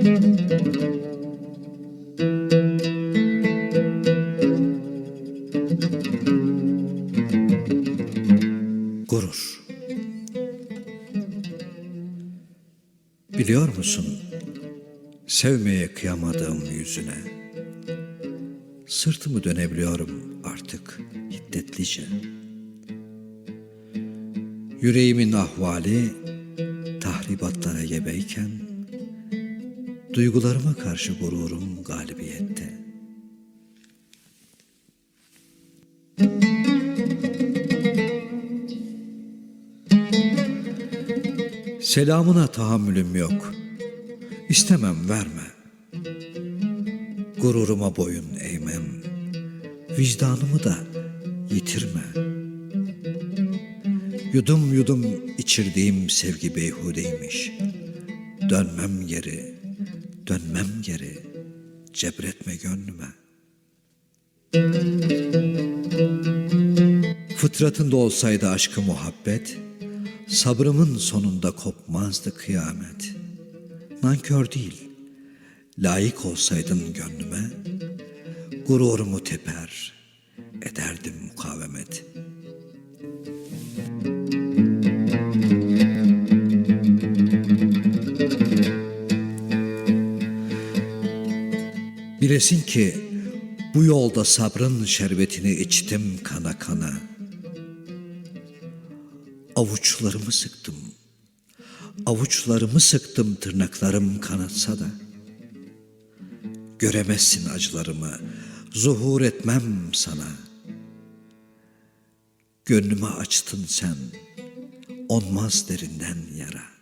Gurur Biliyor musun? Sevmeye kıyamadığım yüzüne Sırtımı dönebiliyorum artık hiddetlice Yüreğimin ahvali tahribatlara gebeyken duygularıma karşı gururum galibiyette. Selamına tahammülüm yok. İstemem verme. Gururuma boyun eğmem. Vicdanımı da yitirme. Yudum yudum içirdiğim sevgi beyhudeymiş. Dönmem geri, dönmem geri. Cebretme gönlüme. Fıtratında olsaydı aşkı muhabbet, sabrımın sonunda kopmazdı kıyamet. Nankör değil, layık olsaydın gönlüme, gururumu teper, ederdim mukavemet. Bilesin ki bu yolda sabrın şerbetini içtim kana kana. Avuçlarımı sıktım. Avuçlarımı sıktım tırnaklarım kanatsa da. Göremezsin acılarımı, zuhur etmem sana. Gönlümü açtın sen, onmaz derinden yara.